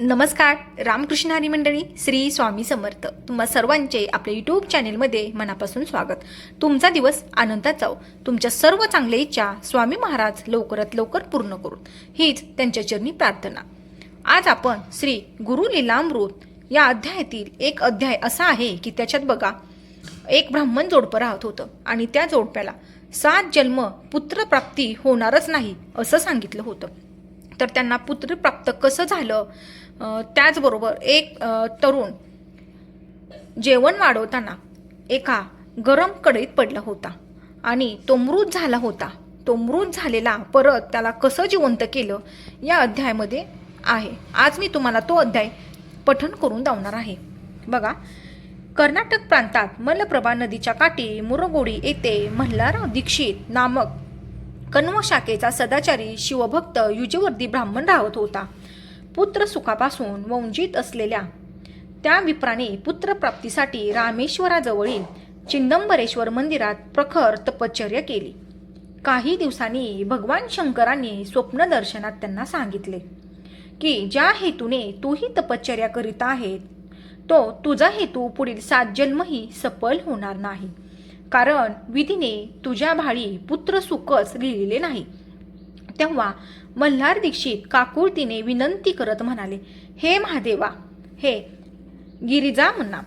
नमस्कार रामकृष्ण हरी मंडळी श्री स्वामी समर्थ. तुम्हा सर्वांचे आपल्या यूट्यूब चॅनेलमध्ये मनापासून स्वागत. तुमचा दिवस आनंदात जाओ तुमच्या सर्व चांगल्या इच्छा स्वामी महाराज लवकरात लवकर पूर्ण करून. हीच त्यांच्या चरणी प्रार्थना. आज आपण श्री गुरु लीलामृत या अध्यायातील एक अध्याय असा आहे की त्याच्यात बघा एक ब्राह्मण जोडपं राहत होतं आणि त्या जोडप्याला सात जन्म पुत्रप्राप्ती होणारच नाही असं सांगितलं होतं. तर त्यांना पुत्रप्राप्त कसं झालं? त्याचबरोबर एक तरुण जेवण वाढवताना एका गरम कढईत पडला होता आणि तो मृत झाला होता. तो मृत झालेला परत त्याला कसं जिवंत केलं या अध्यायामध्ये आहे. आज मी तुम्हाला तो अध्याय पठण करून दावणार आहे. बघा कर्नाटक प्रांतात मलप्रभा नदीच्या काठी मुरगोडी येथे मल्हार दीक्षित नामक कण्व शाखेचा सदाचारी शिवभक्त युजवर्दी ब्राह्मण राहत होता. पुत्र सुखापासून वंचित असलेल्या त्या विप्राने पुत्रप्राप्तीसाठी रामेश्वराजवळील चिंदंबरेश्वर मंदिरात प्रखर तपश्चर्या केली. काही दिवसांनी भगवान शंकरांनी स्वप्नदर्शनात त्यांना सांगितले की ज्या हेतूने तूही तपश्चर्या करीत आहे तो तुझा हेतू पुढील सात जन्मही सफल होणार नाही. कारण विधीने तुझ्या भाळी पुत्र सुखच लिहिलेले नाही. तेव्हा मल्हार दीक्षित काकुळतीने विनंती करत म्हणाले हे महादेवा हे गिरिजा म्हणा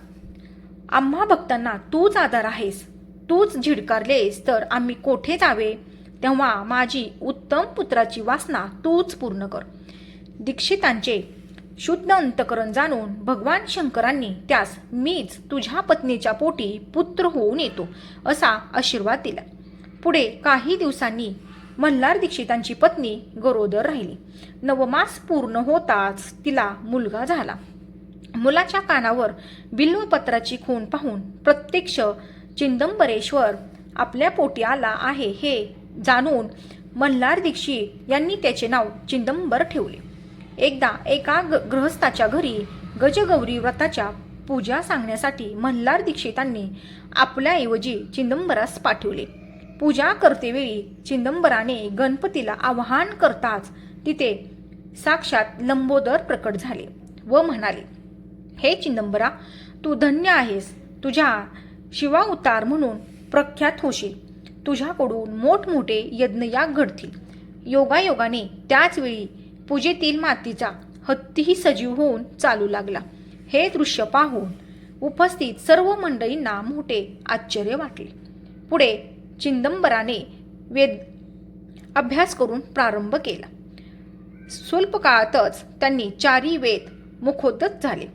आम्हा भक्तांना तूच आधार आहेस तूच झिडकारलेस तर आम्ही कोठे जावे? तेव्हा माझी उत्तम पुत्राची वासना तूच पूर्ण कर. दीक्षितांचे शुद्ध अंतकरण जाणून भगवान शंकरांनी त्यास मीच तुझ्या पत्नीच्या पोटी पुत्र होऊन येतो असा आशीर्वाद दिला. पुढे काही दिवसांनी मल्हार दीक्षितांची पत्नी गरोदर राहिली. नवमास पूर्ण होताच तिला मुलगा झाला. मुलाच्या कानावर बिल्वपत्राची खून पाहून प्रत्यक्ष चिंदंबरेश्वर आपल्या पोटी आला आहे हे जाणून मल्हार दीक्षित यांनी त्याचे नाव चिंदंबर ठेवले. एकदा एका ग- गृहस्थाच्या घरी गजगौरी व्रताच्या पूजा सांगण्यासाठी मल्हार दीक्षितांनी आपल्याऐवजी चिंदंबरास पाठवले. पूजा करतेवेळी चिंदंबराने गणपतीला आवाहन करताच तिथे साक्षात लंबोदर प्रकट झाले व म्हणाले हे चिंदंबरा तू धन्य आहेस. तुझ्या शिवावतार म्हणून प्रख्यात होशील. तुझ्याकडून मोठमोठे यज्ञयाग घडतील. योगायोगाने त्याचवेळी पूजेतील मातीचा हत्तीही सजीव होऊन चालू लागला. हे दृश्य पाहून उपस्थित सर्व मंडळींना मोठे आश्चर्य वाटले. पुढे चिंदंबराने वेद अभ्यास करून प्रारंभ केला. स्वल्प काळातच त्यांनी चारी वेद मुखोद्गत झाले.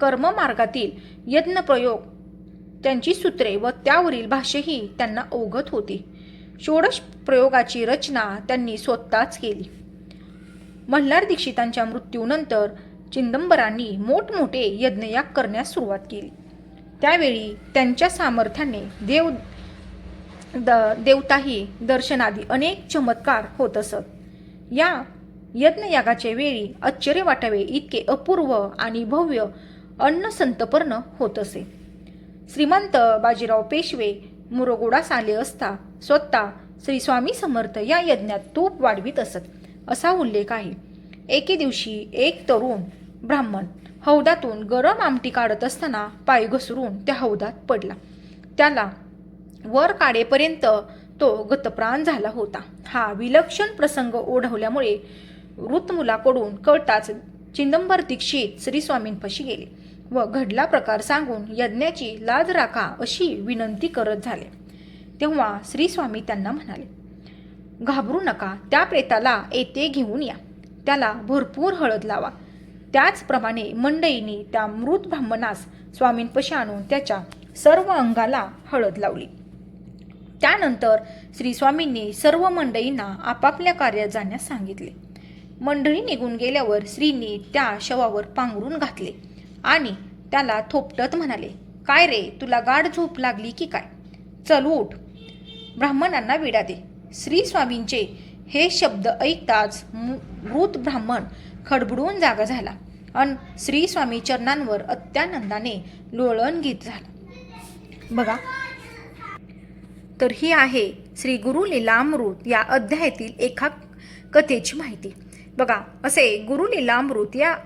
कर्ममार्गातील यज्ञप्रयोग त्यांची सूत्रे व त्यावरील भाषेही त्यांना अवगत होती. षोडश प्रयोगाची रचना त्यांनी स्वतःच केली. मल्हार दीक्षितांच्या मृत्यूनंतर चिंदंबरांनी मोठमोठे यज्ञयाग करण्यास सुरुवात केली. त्यावेळी त्यांच्या सामर्थ्याने देव द देवताही दर्शनादी अनेक चमत्कार होत असत. या यज्ञयागाच्या वेळी आश्चर्य वाटावे इतके अपूर्व आणि भव्य अन्न संतपर्ण होत असे. श्रीमंत बाजीराव पेशवे मुरगोडास आले असता स्वतः श्री स्वामी समर्थ या यज्ञात तूप वाढवीत असत. असा उल्लेख आहे. एके दिवशी एक तरुण ब्राह्मण हौदातून गरम आमटी काढत असताना पाय घसरून त्या हौदात पडला. त्याला वर काढेपर्यंत तो गतप्राण झाला होता. हा विलक्षण प्रसंग ओढवल्यामुळे वृत्तमुलाकडून कळताच चिदंबर दीक्षित श्री स्वामींपाशी गेले व घडला प्रकार सांगून यज्ञाची लाज राखा अशी विनंती करत झाले. तेव्हा श्री स्वामी त्यांना म्हणाले घाबरू नका त्या प्रेताला येथे घेऊन या. त्याला भरपूर हळद लावा. त्याचप्रमाणे मंडईनी त्या मृत ब्राह्मणास स्वामींपशी आणून त्याच्या सर्व अंगाला हळद लावली. त्यानंतर श्री स्वामींनी सर्व मंडळींना आपापल्या कार्यात जाण्यास सांगितले. मंडळी निघून गेल्यावर श्रींनी त्या शवावर पांघरून घातले आणि त्याला थोपटत म्हणाले काय रे तुला गाढ झोप लागली की काय? चल उठ. ब्राह्मणांना विडा दे. श्री स्वामींचे हे शब्द ऐकताच मृत ब्राह्मण खडबडून जागा झाला अन श्री स्वामी चरणांवर अत्यानंदाने लोळण घेत झाला. बघा. तर ही आहे श्री गुरु लीलामृत या अध्यायातील एका कथेची माहिती. बघा असे गुरु लीलामृत या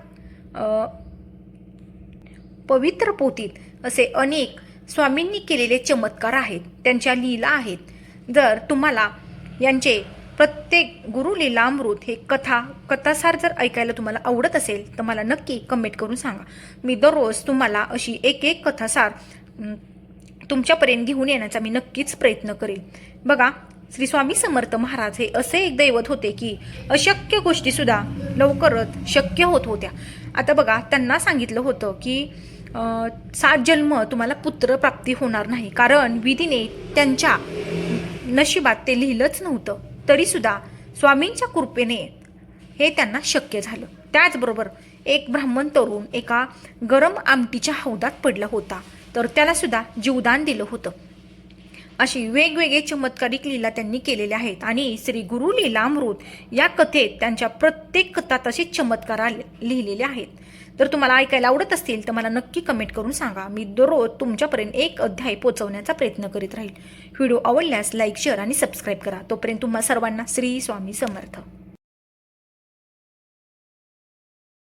पवित्र पोथीत असे अनेक स्वामींनी केलेले चमत्कार आहेत. त्यांच्या लीला आहेत. जर तुम्हाला यांचे प्रत्येक गुरु लीलामृत हे कथा कथासार जर ऐकायला तुम्हाला आवडत असेल तर मला नक्की कमेंट करून सांगा. मी दररोज तुम्हाला अशी एक एक कथासार तुमच्यापर्यंत घेऊन येण्याचा मी नक्कीच प्रयत्न करेल. बघा श्री स्वामी समर्थ महाराज हे असे एक दैवत होते की अशक्य गोष्टीसुद्धा लवकरच शक्य होत होत्या. आता बघा त्यांना सांगितलं होतं की सात जन्म तुम्हाला पुत्रप्राप्ती होणार नाही. कारण विधीने त्यांच्या नशिबात ते लिहिलंच नव्हतं. तरीसुद्धा स्वामींच्या कृपेने हे त्यांना शक्य झालं. त्याचबरोबर एक ब्राह्मण तरुण एका गरम आमटीच्या हौदात पडला होता. तर त्यालासुद्धा जीवदान दिलं होतं. अशी वेगवेगळे चमत्कारिक लीला त्यांनी केलेल्या आहेत आणि श्री गुरु लीलामृत या कथेत त्यांच्या प्रत्येक कथात असे चमत्कार आले- लिहिलेले आहेत. जर तुम्हाला ऐकायला आवडत असतील तर मला नक्की कमेंट करून सांगा. मी दररोज तुमच्यापर्यंत एक अध्याय पोहोचवण्याचा प्रयत्न करीत राहील. व्हिडिओ आवडल्यास लाईक शेअर आणि सबस्क्राईब करा. तोपर्यंत तुम्हा सर्वांना श्री स्वामी समर्थ.